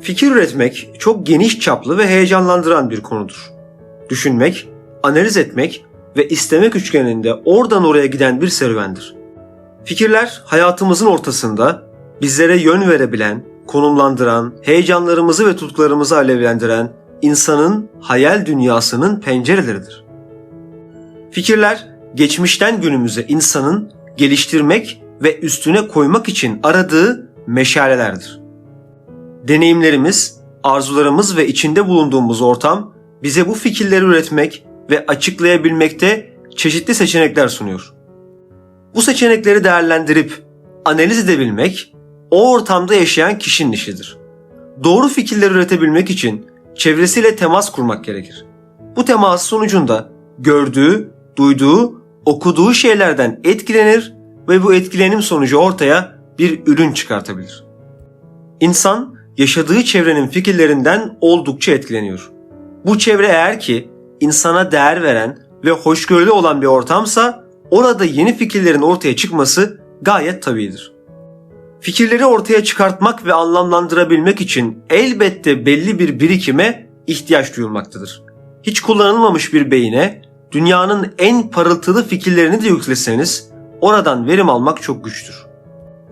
Fikir üretmek çok geniş çaplı ve heyecanlandıran bir konudur. Düşünmek, analiz etmek ve istemek üçgeninde oradan oraya giden bir serüvendir. Fikirler hayatımızın ortasında bizlere yön verebilen, konumlandıran, heyecanlarımızı ve tutkularımızı alevlendiren insanın hayal dünyasının pencereleridir. Fikirler geçmişten günümüze insanın geliştirmek ve üstüne koymak için aradığı meşalelerdir. Deneyimlerimiz, arzularımız ve içinde bulunduğumuz ortam bize bu fikirleri üretmek ve açıklayabilmekte çeşitli seçenekler sunuyor. Bu seçenekleri değerlendirip analiz edebilmek o ortamda yaşayan kişinin işidir. Doğru fikirler üretebilmek için çevresiyle temas kurmak gerekir. Bu temas sonucunda gördüğü, duyduğu, okuduğu şeylerden etkilenir ve bu etkilenim sonucu ortaya bir ürün çıkartabilir. İnsan yaşadığı çevrenin fikirlerinden oldukça etkileniyor. Bu çevre eğer ki insana değer veren ve hoşgörülü olan bir ortamsa orada yeni fikirlerin ortaya çıkması gayet tabidir. Fikirleri ortaya çıkartmak ve anlamlandırabilmek için elbette belli bir birikime ihtiyaç duyulmaktadır. Hiç kullanılmamış bir beyine dünyanın en parıltılı fikirlerini de yükleseniz oradan verim almak çok güçtür.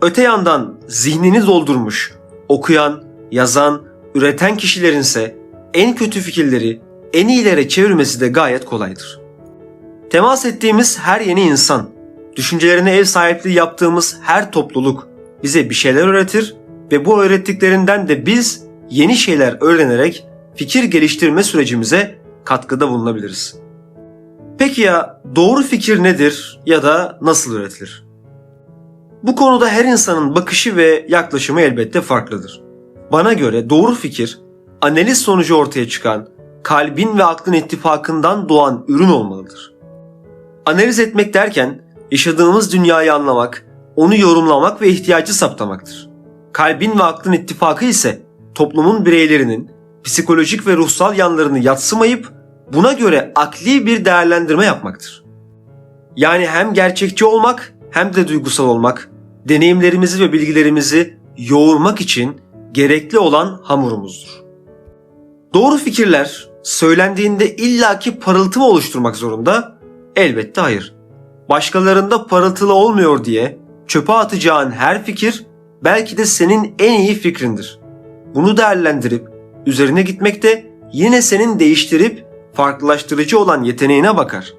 Öte yandan zihnini doldurmuş, okuyan, yazan, üreten kişilerinse en kötü fikirleri en iyilere çevirmesi de gayet kolaydır. Temas ettiğimiz her yeni insan, düşüncelerine ev sahipliği yaptığımız her topluluk bize bir şeyler öğretir ve bu öğrettiklerinden de biz yeni şeyler öğrenerek fikir geliştirme sürecimize katkıda bulunabiliriz. Peki ya doğru fikir nedir ya da nasıl üretilir? Bu konuda her insanın bakışı ve yaklaşımı elbette farklıdır. Bana göre doğru fikir analiz sonucu ortaya çıkan kalbin ve aklın ittifakından doğan ürün olmalıdır. Analiz etmek derken yaşadığımız dünyayı anlamak, onu yorumlamak ve ihtiyacı saptamaktır. Kalbin ve aklın ittifakı ise toplumun bireylerinin psikolojik ve ruhsal yanlarını yatsımayıp buna göre akli bir değerlendirme yapmaktır. Yani hem gerçekçi olmak hem de duygusal olmak, deneyimlerimizi ve bilgilerimizi yoğurmak için gerekli olan hamurumuzdur. Doğru fikirler söylendiğinde illaki parıltı mı oluşturmak zorunda? Elbette hayır. Başkalarında parıltılı olmuyor diye çöpe atacağın her fikir belki de senin en iyi fikrindir. Bunu değerlendirip üzerine gitmek de yine senin değiştirip farklılaştırıcı olan yeteneğine bakar.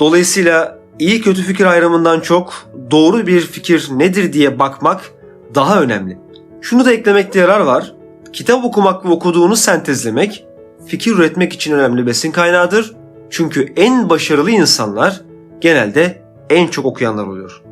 Dolayısıyla iyi kötü fikir ayrımından çok doğru bir fikir nedir diye bakmak daha önemli. Şunu da eklemekte yarar var. Kitap okumak ve okuduğunu sentezlemek fikir üretmek için önemli besin kaynağıdır. Çünkü en başarılı insanlar genelde en çok okuyanlar oluyor.